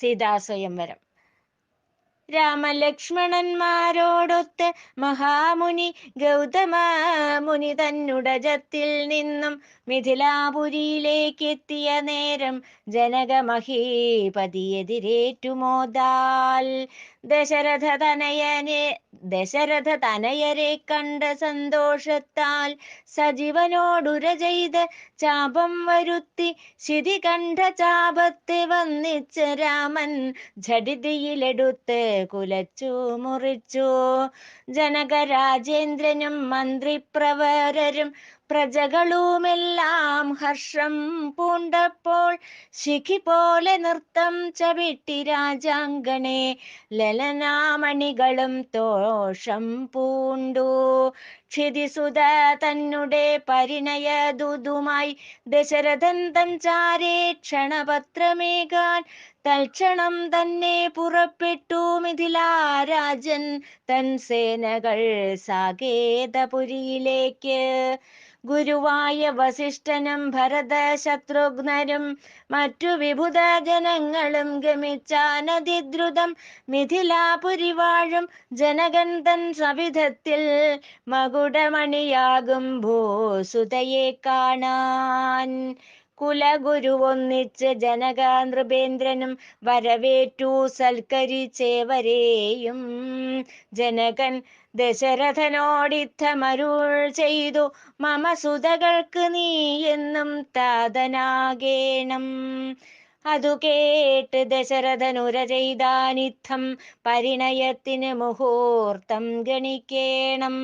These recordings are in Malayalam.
സീതാസ്വയംവരം രാമലക്ഷ്മണന്മാരോടൊത്ത് മഹാമുനി ഗൗതമ മുനി തന്നുടജത്തിൽ നിന്നും മിഥിലാപുരിയിലേക്ക് എത്തിയ നേരം ജനക മഹീപതിയെതിരേറ്റുമോദാൽ ദശരഥ തനയനെ ദശരഥ തനയരെ കണ്ട സന്തോഷത്താൽ സജീവനോടുര ചെയ്ത് ചാപം വരുത്തി ശിതി കണ്ഠ ചാപത്തെ വന്നിച്ച രാമൻ ഝടിതിയിലെടുത്ത് കുലച്ചു മുറിച്ചു. ജനകരാജേന്ദ്രനും മന്ത്രിപ്രവരരും പ്രജകളുമെല്ലാം ഹർഷം പൂണ്ടപ്പോൾ ശിഖി പോലെ നൃത്തം ചവിട്ടി രാജാങ്കണേ ലലനാമണികളും തോഷം പൂണ്ടു. ക്ഷിതിസുത തന്നെ പരിണയദൂതുമായി ദശരഥൻ തൻ ചാരേ ക്ഷണപത്രമേകാൻ തൽക്ഷണം തന്നെ പുറപ്പെട്ടു മിഥിലാരാജൻ തൻ സേനകൾ സാകേതപുരിയിലേക്ക്. ഗുരുവായ വസിഷ്ഠനും ഭരത ശത്രുഘ്നരും മറ്റു വിഭുത ജനങ്ങളും ഗമിച്ചാനതിദ്രുതം മിഥിലാപുരി വാഴും ജനകൻ തൻ സവിധത്തിൽ മകുടമണിയാകും ഭൂസുതയെ കാണാൻ. കുലഗുരുവൊന്നിച്ച് ജനക നൃപേന്ദ്രനും വരവേറ്റു സൽക്കരിച്ചേവരെയും ജനകൻ ദശരഥനോടിത്തമരുൾ ചെയ്തു മമ സുതകൾക്ക് നീ എന്നും താതനാകേണം. അതു കേട്ട് ദശരഥനുര ചെയ്താനിത്തം പരിണയത്തിന് മുഹൂർത്തം ഗണിക്കേണം.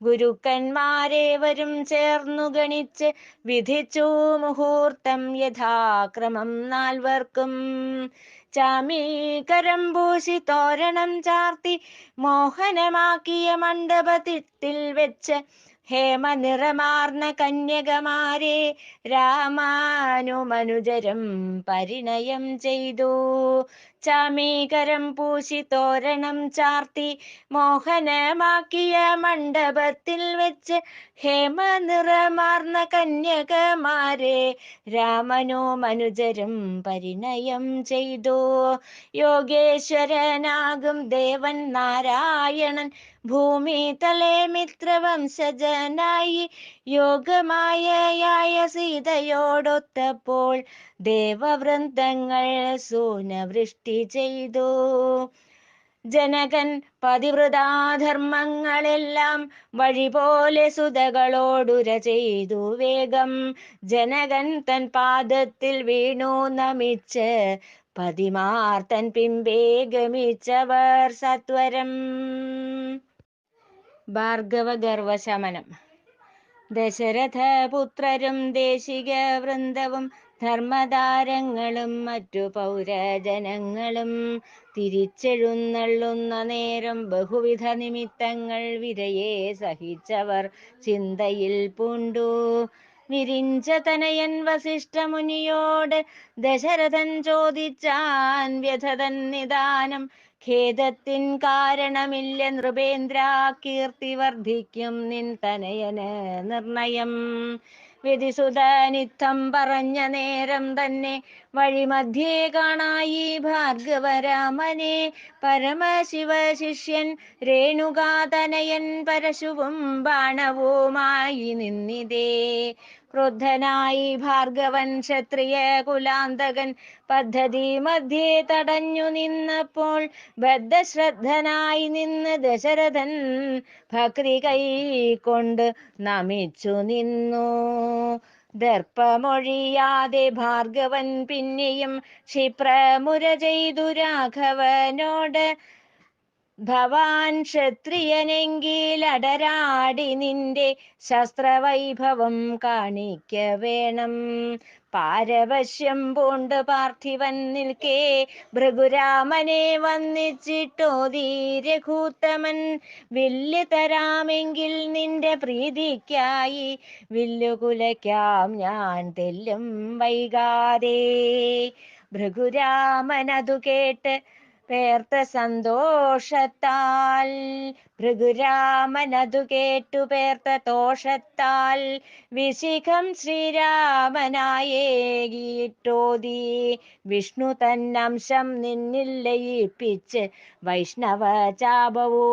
ഗുരുക്കന്മാരേവരും ചേർന്നു ഗണിച്ച് വിധിച്ചു മുഹൂർത്തം യഥാക്രമം നാൽവർക്കും. ചാമീകരം പൂശി തോരണം ചാർത്തി മോഹനമാക്കിയ മണ്ഡപത്തിൽ വെച്ച് ഹേമ നിറമാർന്ന കന്യകമാരെ രാമാനുമനുജരം പരിണയം ചെയ്തു. ചാമീകരം പൂശി തോരണം ചാർത്തി മോഹനമാക്കിയ മണ്ഡപത്തിൽ വെച്ച് ഹേമ നിറമാർന്ന കന്യകമാരെ രാമനോ മനുജരും പരിണയം ചെയ്തു. യോഗേശ്വരനാകും ദേവൻ നാരായണൻ ഭൂമി തലേ മിത്രവംശജനായി യോഗമായയായ സീതയോടൊത്തപ്പോൾ ദേവവൃന്ദങ്ങൾ സൂനവൃഷ്ടി ചെയ്തു. ജനകൻ പതിവൃതാധർമ്മങ്ങളെല്ലാം വഴി പോലെ സുതകളോടുര ചെയ്തു വേഗം. ജനകൻ തൻ പാദത്തിൽ വീണു നമിച്ച് പതിമാർത്തൻ പിമ്പേ ഗമിച്ചവർ സത്വരം. ഭാർഗവ ഗർവശമനം ദശരഥ പുത്രരും ദേശിക വൃന്ദവും ധർമ്മതാരങ്ങളും മറ്റു പൗരജനങ്ങളും തിരിച്ചെഴുന്നള്ളുന്ന നേരം ബഹുവിധ നിമിത്തങ്ങൾ വിരയെ സഹിച്ചവർ ചിന്തയിൽ പൂണ്ടു. വിരിഞ്ച തനയൻ വസിഷ്ഠമുനിയോട് ദശരഥൻ ചോദിച്ചാൻ വ്യഥതൻ നിദാനം ഖേദത്തിൻ കാരണമില്ല നൃപേന്ദ്ര കീർത്തി വർദ്ധിക്കും നിൻ തനയന് നിർണയം. വിധിസുതനിത്തം പറഞ്ഞ നേരം തന്നെ വഴിമധ്യേ കാണായി ഭാർഗവരാമനെ. പരമശിവ ശിഷ്യൻ രേണുകാതനയൻ പരശുവും ബാണവുമായി നിന്നിതേ. ക്രുദ്ധനായി ഭാർഗവൻ ക്ഷത്രിയ കുലാന്തകൻ പദ്ധതി മധ്യേ തടഞ്ഞു നിന്നപ്പോൾ ബദ്ധശ്രദ്ധനായി നിന്ന് ദശരഥൻ ഭക്തി കൈ കൊണ്ട് നമിച്ചു നിന്നു. ദർപ്പമൊഴിയാതെ ഭാർഗവൻ പിന്നെയും ക്ഷിപ്രമുര ചെയ്തു രാഘവനോട്. ഭവാൻ ക്ഷത്രിയനെങ്കിലടരാടി നിന്റെ ശസ്ത്രവൈഭവം കാണിക്ക വേണം പാരവശ്യം പൂണ്ട് പാർത്ഥിവൻ നിൽക്കേ. ഭൃഗുരാമനെ വന്നിച്ചിട്ടോ രഘൂത്തമൻ വില്ല് തരാമെങ്കിൽ നിന്റെ പ്രീതിക്കായി. വില്ലുകുലയ്ക്കാം ഞാൻ തെല്ലും വൈകാതെ. ഭൃഗുരാമൻ അതു കേട്ട് പേർത്ത സന്തോഷത്താൽ ഭൃഗുരാമനതു കേട്ടു പേർത്ത തോഷത്താൽ വിശിഖം ശ്രീരാമനായേകിട്ടോതി വിഷ്ണു തന്നംശം നിന്നിൽ ലയിപ്പിച്ച് വൈഷ്ണവ ചാപവുമേകിടുന്നു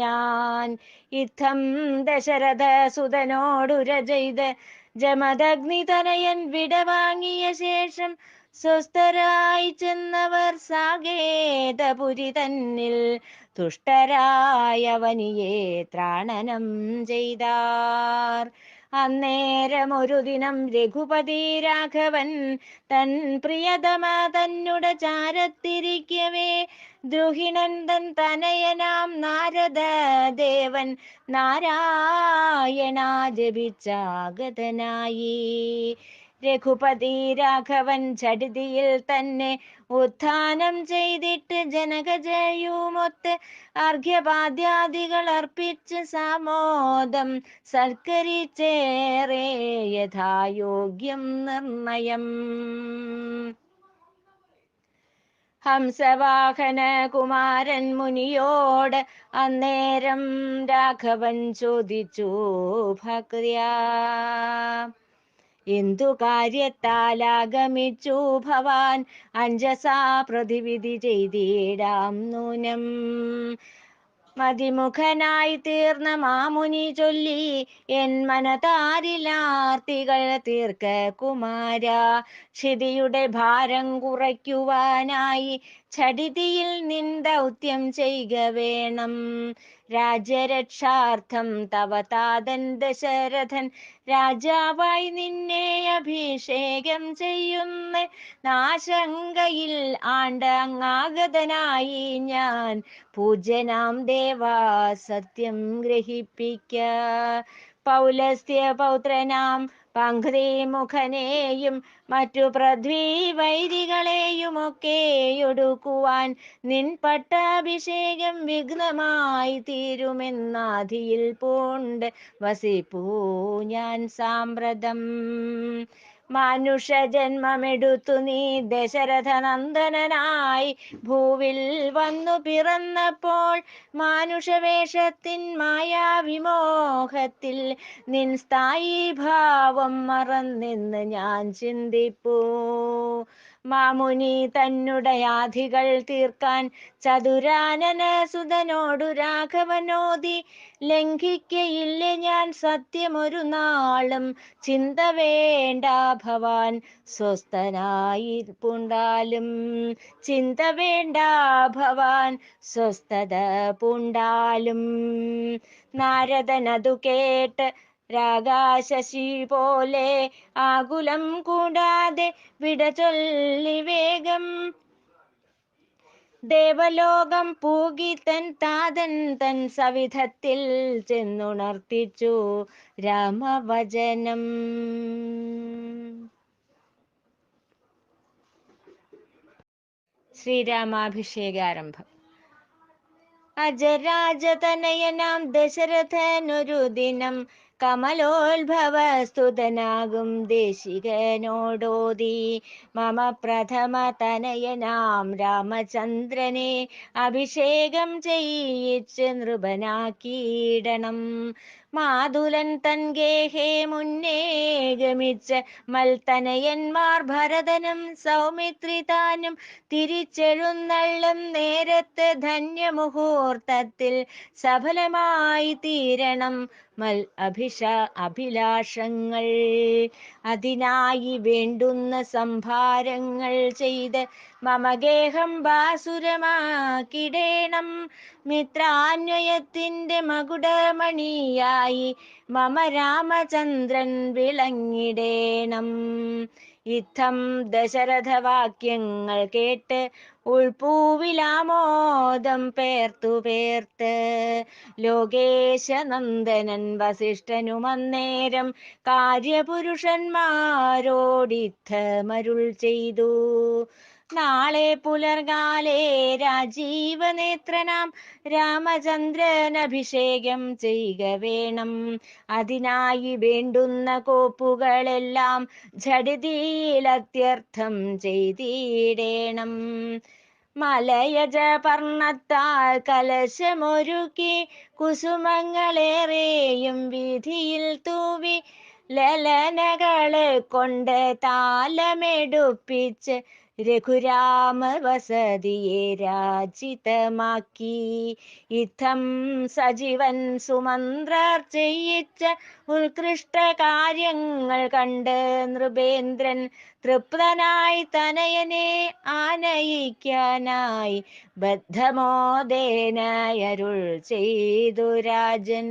ഞാൻ. ഇത്തം ദശരഥ സുതനോടുര ചെയ്ത് ജമദഗ്നി തനയൻ വിടവാങ്ങിയ ശേഷം സ്വസ്ഥരായി ചെന്നവർ സാഗേതപുരി തന്നിൽ തുഷ്ടരായവനിയെ ത്രാണനം ചെയ്താർ. അന്നേരം ഒരു ദിനം രഘുപതി രാഘവൻ തൻ പ്രിയതമ തന്നുട ചാരത്തിരിക്കവേ ദ്രുഹിനന്ദൻ തനയനാം നാരദ ദേവൻ നാരായണ ജപിച്ചാഗതനായി. രഘുപതി രാഘവൻ ചടിതിയിൽ തന്നെ ഉത്ഥാനം ചെയ്തിട്ട് ജനകജയുമൊത്ത് അർഘ്യപാദ്യാദികൾ അർപ്പിച്ച് സാമോദം സൽക്കരിച്ചേറെ യഥായോഗ്യം നിർണയം. ഹംസവാഹന കുമാരൻ മുനിയോട് അന്നേരം രാഘവൻ ചോദിച്ചു ഭക്ര്യാ എന്തു കാര്യത്താലാഗമിച്ചു ഭവാൻ? അഞ്ജസാ പ്രതിവിധി ചെയ്തിടാം നൂനം. മതിമുഖനായി തീർന്ന മാമുനി ചൊല്ലി എൻ മനതാരിലാർത്തികൾ തീർക്ക കുമാര. ക്ഷിതിയുടെ ഭാരം കുറയ്ക്കുവാനായി ഛടിതിയിൽ നിൻ ദൗത്യം ചെയ്യുക വേണം. രാജ്യരക്ഷാർത്ഥം തവ താതൻ ദശരഥൻ രാജാവായി നിന്നെ അഭിഷേകം ചെയ്യുന്ന. നാശങ്കയിൽ ആണ്ട അങ്ങാഗതനായി ഞാൻ പൂജ്യനാം ദേവാ സത്യം ഗ്രഹിപ്പിക്ക. പൗലസ്ത്യ പൗത്രനാം പങ്ക്തിമുഖനെയും മറ്റു പൃഥ്വി വൈദികളെയുമൊക്കെയൊടുക്കുവാൻ നിൻ പട്ടാഭിഷേകം വിഘ്നമായി തീരുമെന്നാധിയിൽ പൂണ്ട് വസിപ്പൂ ഞാൻ സാമ്പ്രതം. മാനുഷ ജന്മമെടുത്തു നീ ദശരഥ നന്ദനായി ഭൂവിൽ വന്നു പിറന്നപ്പോൾ മനുഷ്യവേഷത്തിൻ മായാവിമോഹത്തിൽ നിൻ സ്ഥായി ഭാവം മറന്നെന്ന് ഞാൻ ചിന്തിപ്പൂ. മാമുനി തന്നുടയാധികൾ തീർക്കാൻ ചതുരാനന സുതനോടു രാഘവനോതി ലംഘിക്കയില്ല ഞാൻ സത്യമൊരു നാളും ചിന്ത വേണ്ട ഭവാൻ സ്വസ്ഥനായിപ്പുണ്ടാലും ചിന്ത വേണ്ട ഭവാൻ സ്വസ്ഥത പുണ്ടാലും. നാരദനതു കേട്ട് രാഗാശശി പോലെ ആകുലം കൂടാതെ വിട ചൊല്ലി വേഗം. ദേവലോകം പൂകി തൻ താതൻ തൻ സവിധത്തിൽ ചെന്നുണർത്തിച്ചു രാമവചനം. ശ്രീരാമാഭിഷേകാരംഭം. അജരാജതനയനാം ദശരഥനൊരു ദിനം കമലോത്ഭവ സ്തുതനാകും ദേശികനോടോതി മമ പ്രഥമ തനയനാം രാമചന്ദ്രനെ അഭിഷേകം ചെയ്യിച്ച് നൃപനാക്കിയിടണം. മാതുലൻ തൻ ഗേഹേ മുന്നേ ഗമിച്ച മൽത്തനയന്മാർ ഭരതനും സൗമിത്രി താനും തിരിച്ചെഴുന്നള്ളും നേരത്ത് ധന്യമുഹൂർത്തത്തിൽ സഫലമായി തീരണം മൽ അഭിഷ അഭിലാഷങ്ങൾ. അതിനായി വേണ്ടുന്ന സംഭാരങ്ങൾ ചെയ്ത് മമഗേഹം ബാസുരമാക്കിടേണം. മിത്രാന്വയത്തിന്റെ മകുടമണിയായി മമ രാമചന്ദ്രൻ വിളങ്ങിടേണം. ഇത്തം ദശരഥവാക്യങ്ങൾ കേട്ട് ഉൾപൂവിലാമോദം പേർത്തു പേർത്ത്. ലോകേശനന്ദനൻ വസിഷ്ഠനുമന്നേരം കാര്യപുരുഷന്മാരോടിത്തമരുൾ ചെയ്തു. നാളെ പുലർകാലേ രാജീവനേത്രനാം രാമചന്ദ്രൻ അഭിഷേകം ചെയ്യുക വേണം. അതിനായി വേണ്ടുന്ന കോപ്പുകളെല്ലാം ഝടിതിയിലത്യർത്ഥം ചെയ്തിടേണം. മലയജ പർണത്താൽ കലശമൊരുക്കി കുസുമങ്ങളേറെയും വീതിയിൽ തൂവി ലലനകളെ കൊണ്ട് താലമെടുപ്പിച്ച് രഘുരാമ വസതിയെ രാജിതമാക്കി. ഇത്തം സജീവൻ സുമന്ത്രാർച്ചയിച്ച ഉത്കൃഷ്ട കാര്യങ്ങൾ കണ്ട് നൃപേന്ദ്രൻ തൃപ്തനായി തനയനെ ആനയിക്കാനായി ബദ്ധമോദേനായരുൾ ചെയ്തു രാജൻ.